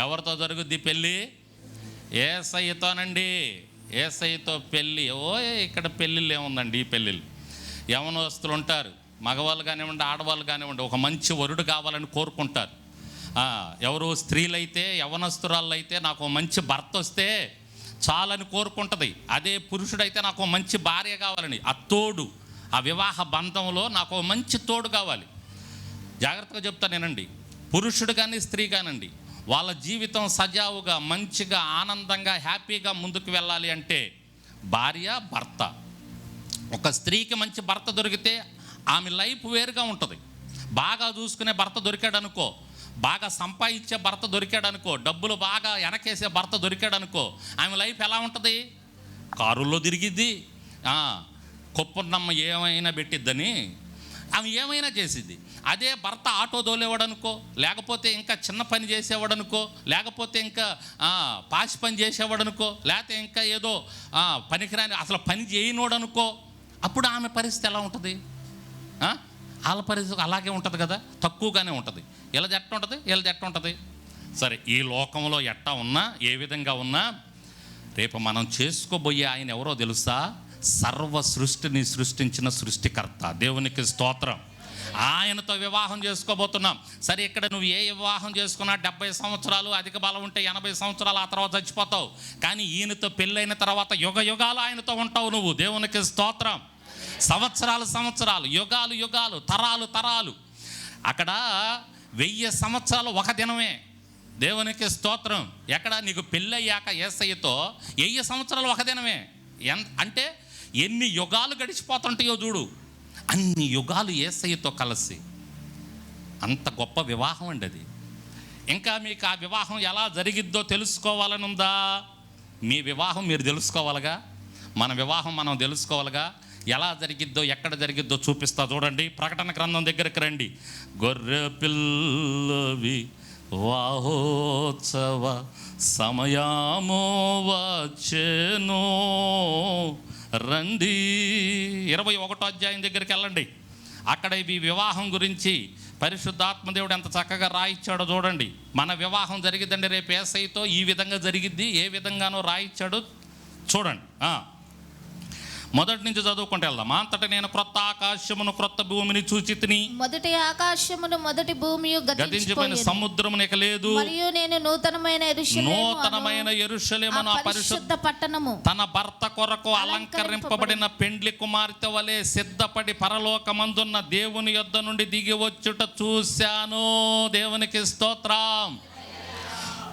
ఎవరితో జరుగుద్ది పెళ్ళి? ఏసయ్యతోనండి ఏసయ్యతో పెళ్ళి. ఓ ఇక్కడ పెళ్ళిళ్ళు ఏముందండి ఈ పెళ్ళిళ్ళు? యవనస్తులు ఉంటారు. మగవాళ్ళు కానివ్వండి ఆడవాళ్ళు కానివ్వండి ఒక మంచి వరుడు కావాలని కోరుకుంటారు. ఎవరు స్త్రీలైతే యవనస్తురాళ్ళు అయితే నాకు మంచి భర్త వస్తే చాలని కోరుకుంటుంది. అదే పురుషుడైతే నాకు మంచి భార్య కావాలని. ఆ తోడు ఆ వివాహ బంధంలో నాకు మంచి తోడు కావాలి. జాగ్రత్తగా చెప్తానేనండి పురుషుడు కానీ స్త్రీ కానండి. వాళ్ళ జీవితం సజావుగా మంచిగా ఆనందంగా హ్యాపీగా ముందుకు వెళ్ళాలి అంటే భార్య భర్త. ఒక స్త్రీకి మంచి భర్త దొరికితే ఆమె లైఫ్ వేరుగా ఉంటుంది. బాగా చూసుకునే భర్త దొరికాడనుకో బాగా సంపాదించే భర్త దొరికాడనుకో డబ్బులు బాగా వెనకేసే భర్త దొరికాడనుకో ఆమె లైఫ్ ఎలా ఉంటుంది? కారుల్లో తిరిగిద్ది. ఆ, ఏమైనా పెట్టిద్దని ఆమె ఏమైనా చేసింది. అదే భర్త ఆటో దోలేవాడనుకో లేకపోతే ఇంకా చిన్న పని చేసేవాడనుకో లేకపోతే ఇంకా పాసి పని చేసేవాడనుకో లేకపోతే ఇంకా ఏదో పనికిరాని అసలు పని చేయనోడనుకో అప్పుడు ఆమె పరిస్థితి ఎలా ఉంటుంది? వాళ్ళ పరిస్థితి అలాగే ఉంటుంది కదా? తక్కువగానే ఉంటుంది. ఇలా ఎట్ట ఉంటుంది ఇలా ఎట్ట ఉంటుంది. సరే ఈ లోకంలో ఎట్ట ఉన్నా ఏ విధంగా ఉన్నా రేపు మనం చేసుకోబోయే ఆయన ఎవరో తెలుసా? సర్వ సృష్టిని సృష్టించిన సృష్టికర్త. దేవునికి స్తోత్రం. ఆయనతో వివాహం చేసుకోబోతున్నాం. సరే ఇక్కడ నువ్వు ఏ వివాహం చేసుకున్నా డెబ్బై సంవత్సరాలు అధిక బలం ఉంటే ఎనభై సంవత్సరాలు ఆ తర్వాత చచ్చిపోతావు. కానీ ఈయనతో పెళ్ళైన తర్వాత యుగ యుగాలు ఆయనతో ఉంటావు నువ్వు. దేవునికి స్తోత్రం. సంవత్సరాలు సంవత్సరాలు యుగాలు యుగాలు తరాలు తరాలు. అక్కడ వెయ్యి సంవత్సరాలు ఒక దినమే. దేవునికి స్తోత్రం. ఎక్కడ? నీకు పెళ్ళయ్యాక ఏసయ్యతో వెయ్యి సంవత్సరాలు ఒక దినమే. ఎన్ అంటే ఎన్ని యుగాలు గడిచిపోతుంటాయో చూడు. అన్ని యుగాలు ఏసయ్యతో కలిసి. అంత గొప్ప వివాహం అండి అది. ఇంకా మీకు ఆ వివాహం ఎలా జరిగిద్దో తెలుసుకోవాలని ఉందా మీ వివాహం మీరు తెలుసుకోవాలిగా? మన వివాహం మనం తెలుసుకోవాలిగా? ఎలా జరిగిద్దో ఎక్కడ జరిగిద్దో చూపిస్తా చూడండి. ప్రకటన గ్రంథం దగ్గరికి రండి. గొర్రె పిల్లవి వాహోత్సవ సమయామో వచ్చేనో రండి. ఇరవై ఒకటో అధ్యాయం దగ్గరికి వెళ్ళండి. అక్కడ ఈ వివాహం గురించి పరిశుద్ధాత్మదేవుడు ఎంత చక్కగా రాయిచ్చాడో చూడండి. మన వివాహం జరిగిద్దండి రేపు ఏసైతో ఈ విధంగా జరిగిద్ది ఏ విధంగానో రాయిచ్చాడో చూడండి. మొదటి నుంచి చదువుకుంటే వెళ్దాం అంతటా నేను క్రొత్త ఆకాశమును క్రొత్త భూమిని చూచి తిని మొదటి ఆకాశమును మొదటి భూమి గతించిపోయిన సముద్రమును ఇక లేదు. మరియు నేను నూతనమైన నూతనమైన ఎరుషలేమను పరిశుద్ధ పట్టణము. తన భర్త కొరకు అలంకరింపబడిన పెండ్లి కుమార్తె వలె సిద్ధపడి పరలోకమందున్న దేవుని యొద్ద నుండి దిగి వచ్చుట చూశాను. దేవునికి స్తోత్రం.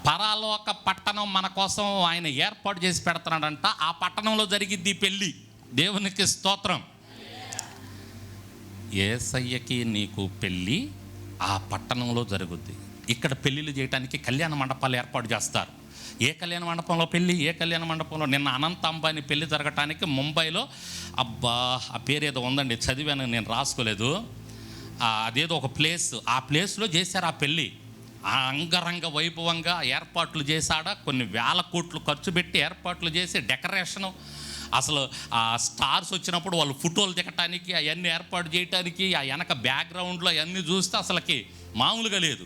పరలోక పట్టణం మన కోసం ఆయన ఏర్పాటు చేసి పెడుతున్నాడంట. ఆ పట్టణంలో జరిగిద్ది ఈ పెళ్ళి. దేవునికి స్తోత్రం. ఏసయ్యకి నీకు పెళ్ళి ఆ పట్టణంలో జరుగుద్ది. ఇక్కడ పెళ్ళిళ్ళు చేయడానికి కళ్యాణ మండపాలు ఏర్పాటు చేస్తారు. ఏ కళ్యాణ మండపంలో పెళ్ళి ఏ కళ్యాణ మండపంలో నిన్న అనంత అంబాని పెళ్ళి జరగటానికి ముంబైలో అబ్బా ఆ పేరు ఏదో ఉందండి చదివాను నేను రాసుకోలేదు. అదేదో ఒక ప్లేస్ ఆ ప్లేస్లో చేశారు ఆ పెళ్ళి. ఆ అంగరంగ వైభవంగా ఏర్పాట్లు చేశాడ కొన్ని వేల కోట్లు ఖర్చు పెట్టి ఏర్పాట్లు చేసి డెకరేషను అసలు ఆ స్టార్స్ వచ్చినప్పుడు వాళ్ళు ఫోటోలు దిగటానికి అవన్నీ ఏర్పాటు చేయటానికి ఆ వెనక బ్యాక్గ్రౌండ్లో అవన్నీ చూస్తే అసలుకి మామూలుగా లేదు.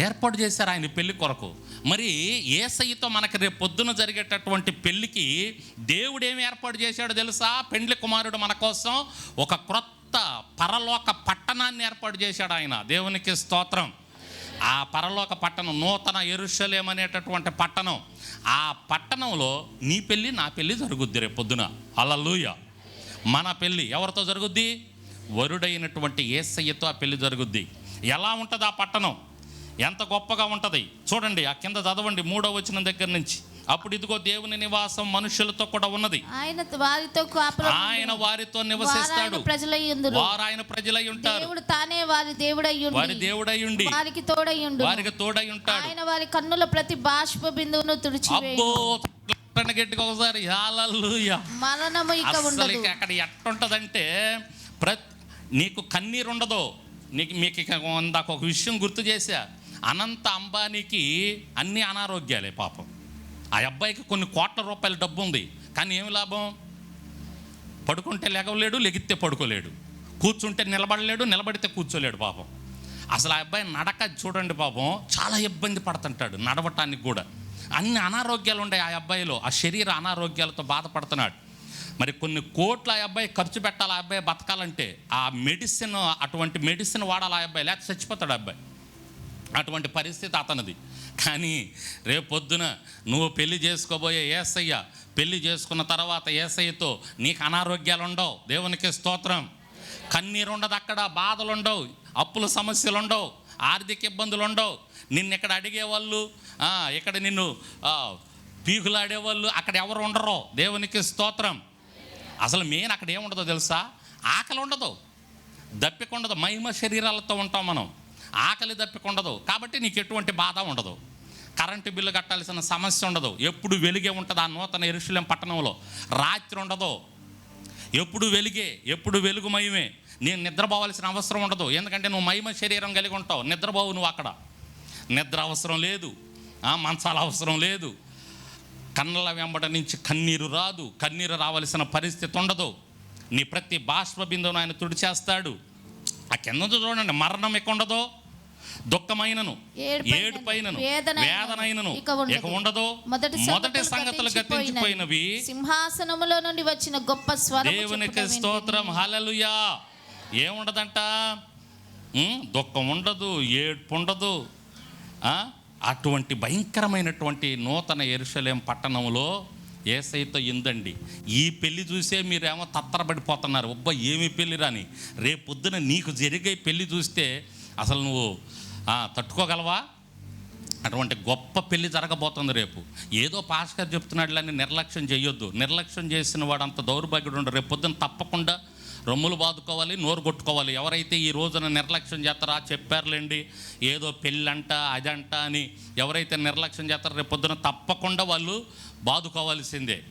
ఏర్పాటు చేశారు ఆయన పెళ్ళి కొరకు. మరి ఏసయ్యతో మనకి రేపు పొద్దున జరిగేటటువంటి పెళ్ళికి దేవుడు ఏమి ఏర్పాటు చేశాడో తెలుసా? పెండ్లి కుమారుడు మన కోసం ఒక క్రొత్త పరలోక పట్టణాన్ని ఏర్పాటు చేశాడు ఆయన. దేవునికి స్తోత్రం. ఆ పరలోక పట్టణం నూతన ఎరుషలేం అనేటటువంటి పట్టణం ఆ పట్టణంలో నీ పెళ్ళి నా పెళ్ళి జరుగుద్ది రేపు పొద్దున. అలలుయ మన పెళ్ళి ఎవరితో జరుగుద్ది? వరుడైనటువంటి ఏసయ్యతో ఆ పెళ్ళి జరుగుద్ది. ఎలా ఉంటుంది ఆ పట్టణం? ఎంత గొప్పగా ఉంటుంది? చూడండి ఆ కింద చదవండి మూడో వచ్చిన దగ్గర నుంచి. అప్పుడు ఇదిగో దేవుని నివాసం మనుషులతో కూడా ఉన్నది. ఆయన వారితో ఆయన వారితో నివసిస్తాడు. ప్రజలయ్యుందురు వారు ఆయన ప్రజలై ఉంటారు. దేవుడు తానే వారి దేవుడయ్యుండి వారి దేవుడై ఉండి వారికి తోడయ్యుండు వారికి తోడై ఉంటాడు. ఆయన వారి కన్నుల ప్రతి బాష్ప బిందువును అబ్బో తుడిచివేయు చప్పట్లు గట్టిగా ఒకసారి మరణము ఇక ఉండదు. అక్కడ ఎట్టుంటదంటే ప్ర నీకు కన్నీరు ఉండదు నీకు మీకు ఇక ఇందాక ఒక విషయం గుర్తు చేశా. అనంత అంబానీకి అన్ని అనారోగ్యాలే పాపం. ఆ అబ్బాయికి కొన్ని కోట్ల రూపాయల డబ్బు ఉంది. కానీ ఏమి లాభం? పడుకుంటే లెగవలేడు లెగితే పడుకోలేడు. కూర్చుంటే నిలబడలేడు నిలబడితే కూర్చోలేడు పాపం. అసలు ఆ అబ్బాయి నడక చూడండి పాపం చాలా ఇబ్బంది పడుతుంటాడు నడవటానికి కూడా. అన్ని అనారోగ్యాలు ఉన్నాయి ఆ అబ్బాయిలో. ఆ శరీర అనారోగ్యాలతో బాధపడుతున్నాడు. మరి కొన్ని కోట్ల ఆ అబ్బాయి ఖర్చు పెట్టాలి ఆ అబ్బాయి బతకాలంటే ఆ మెడిసిన్ అటువంటి మెడిసిన్ వాడాలి ఆ అబ్బాయి లేకపోతే చచ్చిపోతాడు అబ్బాయి. అటువంటి పరిస్థితి అతనిది. కానీ రేపు పొద్దున నువ్వు పెళ్ళి చేసుకోబోయే ఏసయ్య పెళ్ళి చేసుకున్న తర్వాత ఏసయ్యతో నీకు అనారోగ్యాలు ఉండవు దేవునికి స్తోత్రం. కన్నీరు ఉండదు అక్కడ బాధలు ఉండవు అప్పుల సమస్యలు ఉండవు ఆర్థిక ఇబ్బందులు ఉండవు నిన్ను ఇక్కడ అడిగేవాళ్ళు వాళ్ళు ఇక్కడ నిన్ను పీకులాడేవాళ్ళు అక్కడ ఎవరు ఉండరు దేవునికి స్తోత్రం. అసలు మెయిన్ అక్కడ ఏముండదో తెలుసా? ఆకలి ఉండదు దప్పిక ఉండదు మహిమ శరీరాలతో ఉంటాం మనం. ఆకలి తప్పికుండదు కాబట్టి నీకు ఎటువంటి బాధ ఉండదు. కరెంటు బిల్లు కట్టాల్సిన సమస్య ఉండదు. ఎప్పుడు వెలిగే ఉంటుంది ఆ నూతన ఎరుశలేం పట్టణంలో? రాత్రి ఉండదు. ఎప్పుడు వెలిగే ఎప్పుడు వెలుగుమయమే నేను నిద్రపోవాల్సిన అవసరం ఉండదు. ఎందుకంటే నువ్వు మహిమ శరీరం కలిగి ఉంటావు. నిద్రపోవు నువ్వు అక్కడ. నిద్ర అవసరం లేదు. మంచాల అవసరం లేదు. కన్నుల వెంబడ నుంచి కన్నీరు రాదు. కన్నీరు రావలసిన పరిస్థితి ఉండదు. నీ ప్రతి బాష్ప బిందువును ఆయన తుడిచేస్తాడు. ఆ కింద నుంచి చూడండి మరణం ఎక్కువ ఉండదు దుఃఖమైనను ఏడుపైనను, వేదనైనను ఇక ఉండదు. మొదటి సంగతులు గతించిపోయినవి సింహాసనములో నుండి వచ్చిన గొప్ప స్వరం దేవునికి స్తోత్రం. హల్లెలూయా. ఏముండదంట? దుఃఖం ఉండదు ఏడ్పు ఉండదు. ఆ? అటువంటి భయంకరమైనటువంటి నూతన ఎరుషలేం పట్టణంలో ఏసైతో ఇందండి. ఈ పెళ్ళి చూసే మీరేమో తత్తరపడిపోతున్నారు. ఒబ్బ ఏమి పెళ్ళి రాని? రేపు పొద్దున నీకు జరిగే పెళ్ళి చూస్తే అసలు నువ్వు తట్టుకోగలవా? అటువంటి గొప్ప పెళ్ళి జరగబోతుంది రేపు. ఏదో పాస్కర్ చెప్తున్నాడులని నిర్లక్ష్యం చేయొద్దు. నిర్లక్ష్యం చేసిన వాడు అంత దౌర్భాగ్యుడు ఉండడు రేపు పొద్దున తప్పకుండా రొమ్ములు బాదుకోవాలి నోరు కొట్టుకోవాలి. ఎవరైతే ఈ రోజున నిర్లక్ష్యం చేస్తారా చెప్పారులేండి. ఏదో పెళ్ళంట అదంట అని ఎవరైతే నిర్లక్ష్యం చేస్తారో రేపు పొద్దున తప్పకుండా వాళ్ళు బాదుకోవాల్సిందే.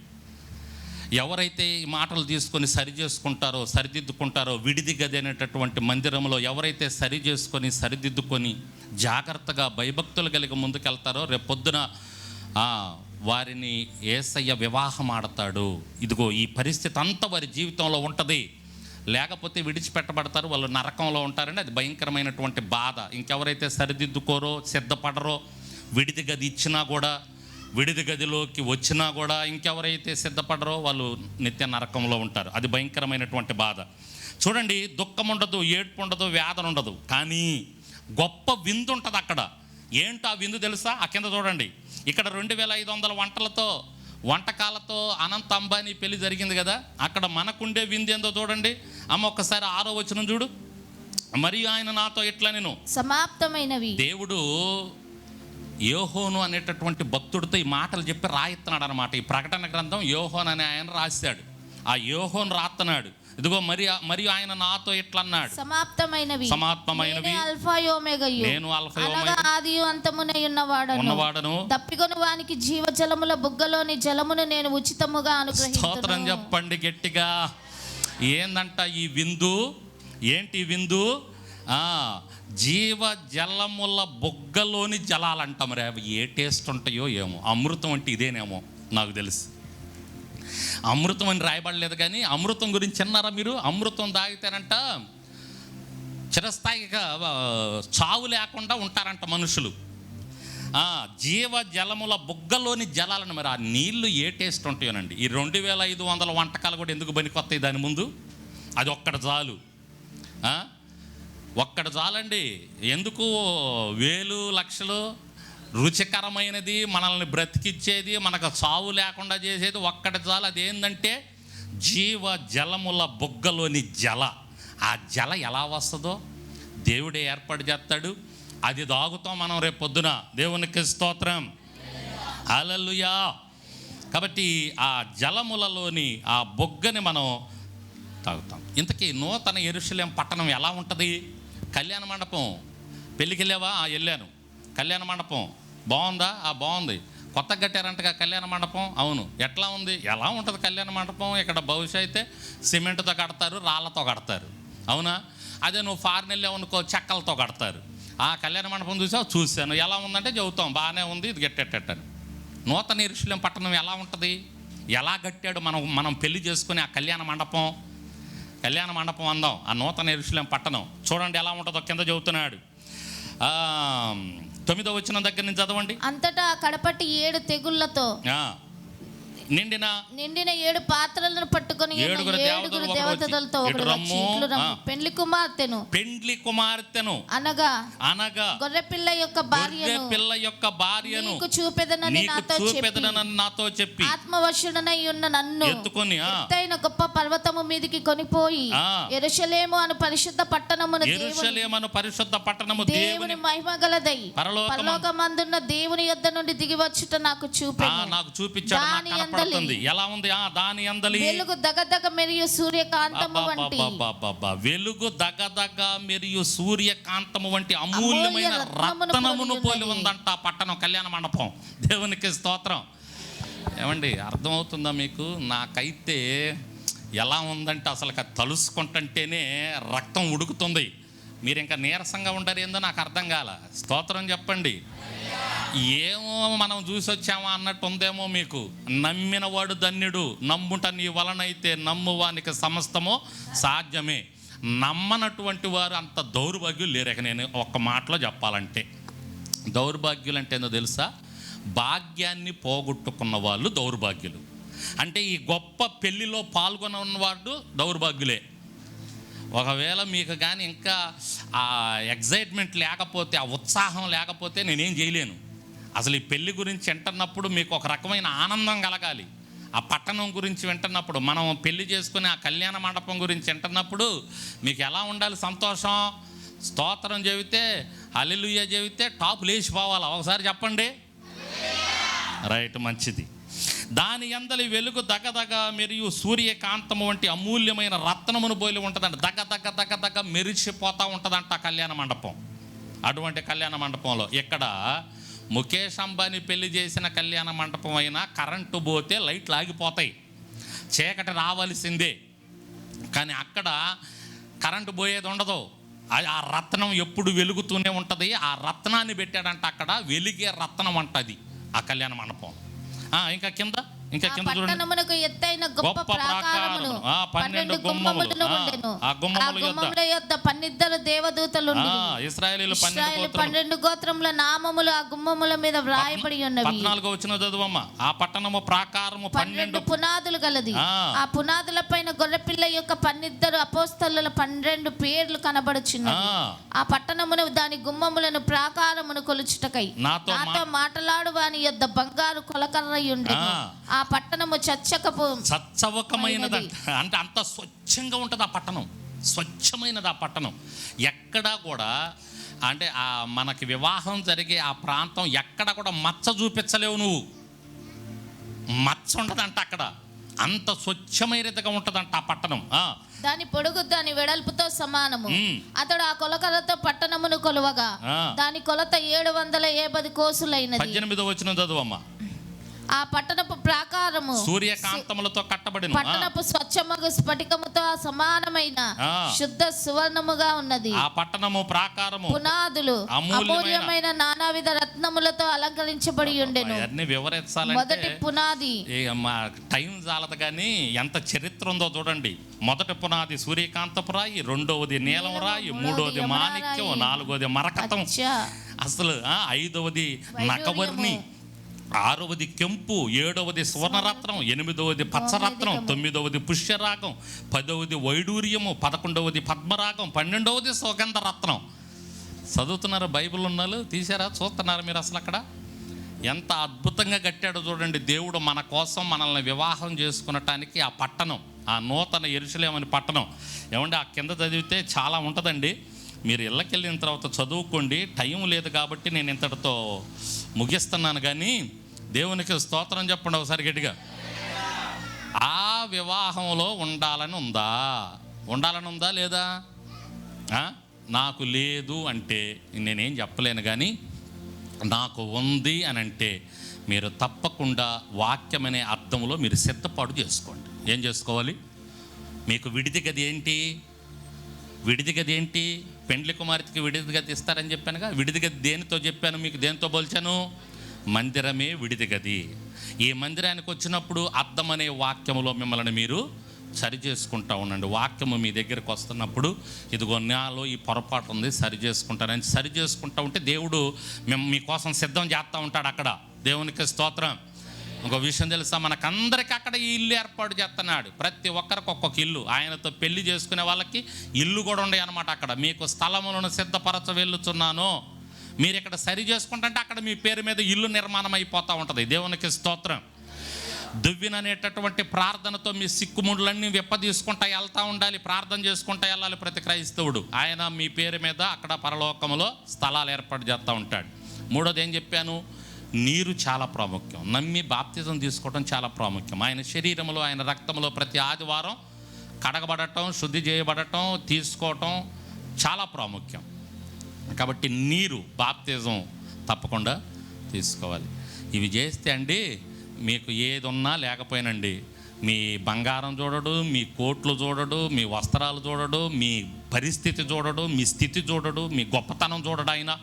ఎవరైతే ఈ మాటలు తీసుకొని సరి చేసుకుంటారో సరిదిద్దుకుంటారో విడిది గది అనేటటువంటి మందిరంలో ఎవరైతే సరి చేసుకొని సరిదిద్దుకొని జాగ్రత్తగా భయభక్తులు కలిగి ముందుకెళ్తారో రేపొద్దున వారిని ఏసయ్య వివాహం ఆడతాడు ఇదిగో ఈ పరిస్థితి అంతా వారి జీవితంలో ఉంటుంది. లేకపోతే విడిచిపెట్టబడతారు వాళ్ళు నరకంలో ఉంటారని అది భయంకరమైనటువంటి బాధ. ఇంకెవరైతే సరిదిద్దుకోరో సిద్ధపడరో విడిది గది ఇచ్చినా కూడా విడిది గదిలోకి వచ్చినా కూడా ఇంకెవరైతే సిద్ధపడరో వాళ్ళు నిత్య నరకంలో ఉంటారు. అది భయంకరమైనటువంటి బాధ. చూడండి దుఃఖం ఉండదు ఏడ్పు ఉండదు వేదన ఉండదు కానీ గొప్ప విందు ఉంటుంది అక్కడ. ఏంటో ఆ విందు తెలుసా? ఆ కింద చూడండి. ఇక్కడ రెండు వేల ఐదు వందల వంటలతో వంటకాలతో అనంత అంబానీ పెళ్ళి జరిగింది కదా? అక్కడ మనకుండే విందు ఏందో చూడండి. అమ్మ ఒక్కసారి ఆరో వచ్చిన చూడు. మరియు ఆయన నాతో ఇట్లా నేను సమాప్తమైనవి. దేవుడు యోహోను అనేటటువంటి భక్తుడితో ఈ మాటలు చెప్పి రాయిస్తున్నాడు అనమాట ఈ ప్రకటన గ్రంథం యోహోన్ అనే ఆయన రాశాడు. ఆ యోహోన్ రాస్తున్నాడు ఇదిగో మరి మరియు ఆయన నాతో ఇట్లా అన్నాడు సమాప్తమైనవి. సమాప్తమైనవి. నేనే ఆదియు అంతమునై ఉన్నవాడను. ఉన్నవాడను. దప్పికొని వానికి జీవ జలముల బుగ్గలోని జలమును నేను ఉచితముగా స్తోత్రం అనుగ్రహించును చెప్పండి గట్టిగా. ఏందంట ఈ విందు? ఏంటి విందు? జీవ జలముల బొగ్గలోని జలాలంట మరి అవి ఏ టేస్ట్ ఉంటాయో ఏమో. అమృతం అంటే ఇదేనేమో నాకు తెలుసు. అమృతం అని రాయబడలేదు కానీ అమృతం గురించి చిన్నారా మీరు? అమృతం తాగితేనంట చిరస్థాయిగా చావు లేకుండా ఉంటారంట మనుషులు. జీవ జలముల బుగ్గలోని జలాలను మరి ఆ నీళ్ళు ఏ టేస్ట్ ఉంటాయోనండి? ఈ రెండు వేల ఐదు వందల వంటకాలు కూడా ఎందుకు పనికొస్తాయి దాని ముందు? అది ఒక్కడ చాలు. ఒక్కడ చాలండి. ఎందుకు? వేలు లక్షలు రుచికరమైనది మనల్ని బ్రతికిచ్చేది మనకు చావు లేకుండా చేసేది ఒక్కటి చాలు. అది ఏంటంటే జీవ జలముల బుగ్గలోని జల. ఆ జల ఎలా వస్తుందో దేవుడే ఏర్పాటు చేస్తాడు. అది తాగుతాం మనం రేపు పొద్దున. దేవునికి స్తోత్రం. అలలుయా కాబట్టి ఆ జలములలోని ఆ బొగ్గని మనం తాగుతాం. ఇంతకీ నూతన ఎరుషలేం పట్టణం ఎలా ఉంటుంది? కళ్యాణ మండపం. పెళ్ళికి వెళ్ళావా? ఆ, వెళ్ళాను. కళ్యాణ మండపం. బాగుందా? ఆ బాగుంది. కొత్త కట్టారంటగా కళ్యాణ మండపం? అవును. ఎట్లా ఉంది? ఎలా ఉంటుంది కళ్యాణ మండపం? ఇక్కడ భవిష్య అయితే సిమెంట్తో కడతారు రాళ్ళతో కడతారు. అవునా? అదే నువ్వు ఫారెన్ వెళ్ళావు అనుకో చెక్కలతో కడతారు. ఆ కళ్యాణ మండపం చూసావు? చూశాను. ఎలా ఉందంటే చెబుతాం బాగానే ఉంది ఇది గట్టెట్టని నూతన ఎరుషలేం పట్టణం ఎలా ఉంటుంది? ఎలా కట్టాడు మనం మనం పెళ్ళి చేసుకుని ఆ కళ్యాణ మండపం? కళ్యాణ మండపం అందాం. ఆ నూతన ఎరుశలేం పట్టణం. చూడండి ఎలా ఉంటుందో కింద చెబుతున్నాడు. తొమ్మిదో వచ్చిన దగ్గర నుంచి చదవండి. అంతటా కడపటి ఏడు తెగుళ్ళతో నిండిన నిండిన ఏడు పాత్రలను పట్టుకొని ఏడుగురు దేవతలతో. పెండ్లి కుమార్తెను. పెండ్లి కుమార్తెను. అనగా అనగా గొర్రెపిల్ల యొక్క గొర్రె భార్యను పిల్ల యొక్క భార్యను నీకు చూపెదనని నాతో చెప్పి. చూపెదనని నాతో చెప్పి. ఆత్మవశుడనై ఉన్న నన్ను ఎత్తుకొని ఎత్తైన గొప్ప పర్వతము మీదికి కొనిపోయి. ఎరుషలేము అను పరిశుద్ధ పట్టణమును దేవుని యెరూషలేమను పరిశుద్ధ పట్టణము దేవుని మహిమ గలదై పరలోకమందు- పరలోకమందున్న దేవుని యొద్ద నుండి దిగి వచ్చుట నాకు ఆ, చూపెను నాకు చూపించాడు కనపడుతుంది ఎలా ఉంది? ఆ దాని అందలి. వెలుగు దగదగ మెరియు సూర్యకాంతము వంటి. వెలుగు దగదగ మరియు సూర్యకాంతము వంటి అమూల్యమైన అమూల్య రత్నమును పోలి. ఉందంట ఆ పట్టణం కళ్యాణ మండపం. దేవునికి స్తోత్రం. ఏమండి అర్థమవుతుందా మీకు? నాకైతే ఎలా ఉందంటే అసలు తలుసుకుంటుంటేనే రక్తం ఉడుకుతుంది. మీరు ఇంకా నీరసంగా ఉండరు ఏందో నాకు అర్థం కాల. స్తోత్రం చెప్పండి. ఏమో మనం చూసి వచ్చామా అన్నట్టు ఉందేమో మీకు. నమ్మిన వాడు ధన్యుడు. నమ్ముట నీ వలనైతే నమ్మువానికి సమస్తము సాధ్యమే. నమ్మనటువంటి వారు అంత దౌర్భాగ్యులు లేరు. నేను ఒక్క మాటలో చెప్పాలంటే. దౌర్భాగ్యులు అంటే ఏందో తెలుసా? భాగ్యాన్ని పోగొట్టుకున్న వాళ్ళు దౌర్భాగ్యులు. అంటే ఈ గొప్ప పెళ్ళిలో పాల్గొన్న ఉన్నవాడు దౌర్భాగ్యులే. ఒకవేళ మీకు కానీ ఇంకా ఆ ఎగ్జైట్మెంట్ లేకపోతే ఆ ఉత్సాహం లేకపోతే నేనేం చేయలేను. అసలు ఈ పెళ్ళి గురించి వింటున్నప్పుడు మీకు ఒక రకమైన ఆనందం కలగాలి. ఆ పట్టణం గురించి వింటున్నప్పుడు మనం పెళ్ళి చేసుకుని ఆ కళ్యాణ మండపం గురించి వింటున్నప్పుడు మీకు ఎలా ఉండాలి సంతోషం? స్తోత్రం చెబితే అల్లెలుయ్య చెబితే టాప్ లేచిపోవాలి. ఒకసారి చెప్పండి. రైట్ మంచిది. దాని అందలి వెలుగు దగదగ మరియు సూర్యకాంతము వంటి అమూల్యమైన రత్నమును పోలి ఉంటుందంట. దగ దగ దగ దగ మెరిచిపోతూ ఉంటుందంట ఆ కళ్యాణ మండపం. అటువంటి కళ్యాణ మండపంలో. ఇక్కడ ముఖేష్ అంబానీ పెళ్ళి చేసిన కళ్యాణ మండపం అయినా కరెంటు పోతే లైట్లు ఆగిపోతాయి. చీకటి రావాల్సిందే. కానీ అక్కడ కరెంటు పోయేది ఉండదు. ఆ- రత్నం ఎప్పుడు వెలుగుతూనే ఉంటుంది. ఆ రత్నాన్ని పెట్టాడంట అక్కడ. వెలిగే రత్నం అంటది ఆ కళ్యాణ మండపం. ఇంకా కింద? ఇంకా ఆ కింద చూడండి పట్టణమునకు ఎత్తైన గొప్ప ప్రాకారములు. ఆ, పన్నెండు గుమ్మములు. ఆ, ఉండెను ఆ గుమ్మముల యొద్ద. పన్నిద్దరు దేవదూతలు ఆ, ఇస్రాయేలీలు పన్నెండు గోత్రములు. నామములు ఆ గుమ్మముల మీద వ్రాయబడి ఉన్నవి పద్నాలుగో వచ్చిన చదువమ్మ ఆ పట్టణము ప్రాకారము పన్నెండు పునాదులు గలది ఆ. పునాదుల పైన గొర్రెపిల్ల యొక్క పన్నిద్దరు అపోస్తలుల పన్నెండు పేర్లు కనబడుచున్నవి ఆ. పట్టణమును దాని గుమ్మములను ప్రాకారమును కొలుచుటకై నాతో మా- నాతో మాటలాడు వాని యొద్ద బంగారు కొలకర్రై ఉండెను ఆ. ఆ పట్టణము చచ్చకపు సత్సవకమైనది అంటే. అంత స్వచ్ఛంగా ఉంటుంది ఆ పట్టణం. స్వచ్ఛమైనది ఆ పట్టణం. ఎక్కడా కూడా అంటే ఆ మనకి వివాహం జరిగే ఆ ప్రాంతం ఎక్కడ కూడా మచ్చ చూపించలేవు నువ్వు. మచ్చ ఉండదంట అక్కడ. అంత స్వచ్ఛమైనదిగా ఉంటుందంట ఆ పట్టణం. దాని పొడుగు దాని వెడల్పుతో సమానము. అతడు ఆ కొలకర్రతో పట్టణమును కొలువగా. దాని కొలత ఏడు వందల ఏబది కోసులైనది. పద్దెనిమిదో వచ్చిన చదువమ్మ. ఆ పట్టణపు ప్రాకారము సూర్యకాంతములతో కట్టబడిన పట్టణపు స్వచ్ఛమగు స్ఫటికముతో సమానమైన. శుద్ధ సువర్ణముగా ఉన్నది. ఆ పట్టణము ప్రాకారము పునాదులు అమూల్యమైన- నానావిధ రత్నములతో అలంకరించబడి ఉండెను. అవన్నీ మొదటి వివరించాలంటే పునాది టైం చాలదు కానీ ఎంత చరిత్ర ఉందో చూడండి. మొదటి పునాది సూర్యకాంతపు రాయి రెండవది నీలం రాయి మూడవది మాణిక్యం. నాలుగవది మరకతం. అసలు ఐదవది నకవర్ణి. ఆరవది కెంపు ఏడవది సువర్ణరత్నం ఎనిమిదవది పచ్చరత్నం. తొమ్మిదవది పుష్యరాగం పదవది వైడూర్యము పదకొండవది పద్మరాగం పన్నెండవది సుగంధ రత్నం చదువుతున్నారు బైబిల్ ఉన్నాళ్ళు? తీసారా చూస్తున్నారు మీరు అసలు అక్కడ? ఎంత అద్భుతంగా కట్టాడో చూడండి. దేవుడు మన కోసం మనల్ని వివాహం చేసుకునటానికి ఆ పట్టణం ఆ నూతన ఎరుసలేమని పట్టణం. ఏమంటే ఆ కింద చదివితే చాలా ఉంటుందండి. మీరు ఇళ్ళకి వెళ్ళిన తర్వాత చదువుకోండి టైం లేదు కాబట్టి నేను ఇంతటితో ముగిస్తున్నాను. కానీ దేవునికి స్తోత్రం చెప్పండి ఒకసారి గట్టిగా. ఆ వివాహంలో ఉండాలని ఉందా? ఉండాలని ఉందా లేదా? నాకు లేదు అంటే నేనేం చెప్పలేను కానీ నాకు ఉంది అని అంటే మీరు తప్పకుండా వాక్యం అనే అర్థంలో మీరు సిద్ధపాటు చేసుకోండి. ఏం చేసుకోవాలి? మీకు విడిది గది ఏంటి? విడిది గది ఏంటి? పెండ్లి కుమార్తెకి విడిదిగది ఇస్తారని చెప్పానుగా విడిది గది దేనితో చెప్పాను మీకు? దేనితో పోల్చాను? మందిరమే విడిది గది ఈ మందిరానికి వచ్చినప్పుడు అర్థం అనే వాక్యములో మిమ్మల్ని మీరు సరి చేసుకుంటా ఉండండి. వాక్యము మీ దగ్గరికి వస్తున్నప్పుడు ఇదిగో నాలో ఈ పొరపాటు ఉంది సరి చేసుకుంటానని సరి చేసుకుంటా ఉంటే దేవుడు మేము మీకోసం సిద్ధం చేస్తూ ఉంటాడు అక్కడ. దేవునికి స్తోత్రం. ఇంకో విషయం తెలుసా? మనకందరికి అక్కడ ఈ ఇల్లు ఏర్పాటు చేస్తున్నాడు ప్రతి ఒక్కరికి ఒక్కొక్క ఇల్లు. ఆయనతో పెళ్ళి చేసుకునే వాళ్ళకి ఇల్లు కూడా ఉన్నాయి అనమాట అక్కడ. మీకు స్థలములను సిద్ధపరచ వెళ్ళుచున్నాను. మీరు ఇక్కడ సరి చేసుకుంటుంటే అక్కడ మీ పేరు మీద ఇల్లు నిర్మాణం అయిపోతూ ఉంటుంది. దేవునికి స్తోత్రం. దువ్విననేటటువంటి ప్రార్థనతో మీ సిక్కుముడులన్నీ విప్పదీసుకుంటా వెళ్తూ ఉండాలి. ప్రార్థన చేసుకుంటా వెళ్ళాలి ప్రతి క్రైస్తవుడు. ఆయన మీ పేరు మీద అక్కడ పరలోకములో స్థలాలు ఏర్పాటు చేస్తూ ఉంటాడు. మూడోది ఏం చెప్పాను? నీరు చాలా ప్రాముఖ్యం. నమ్మి బాప్తిజం తీసుకోవడం చాలా ప్రాముఖ్యం. ఆయన శరీరంలో ఆయన రక్తంలో ప్రతి ఆదివారం కడగబడటం శుద్ధి చేయబడటం తీసుకోవటం చాలా ప్రాముఖ్యం. కాబట్టి నీరు బాప్తిజం తప్పకుండా తీసుకోవాలి. ఇవి చేస్తే అండి మీకు ఏది ఉన్నా లేకపోయినండి మీ బంగారం చూడడు మీ కోట్లు చూడడు మీ వస్త్రాలు చూడడు మీ పరిస్థితి చూడడు మీ స్థితి చూడడు మీ గొప్పతనం చూడడు ఆయన.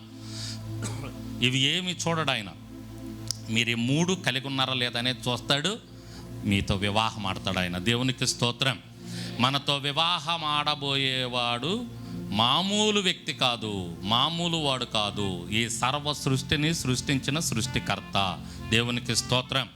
ఇవి ఏమి చూడడు ఆయన. మీరు ఈ మూడు కలిగి ఉన్నారా లేదనేది చూస్తాడు. మీతో వివాహం ఆడతాడు ఆయన. దేవునికి స్తోత్రం. మనతో వివాహం ఆడబోయేవాడు మామూలు వ్యక్తి కాదు మామూలు వాడు కాదు. ఈ సర్వ సృష్టిని సృష్టించిన సృష్టికర్త దేవునికి స్తోత్రం.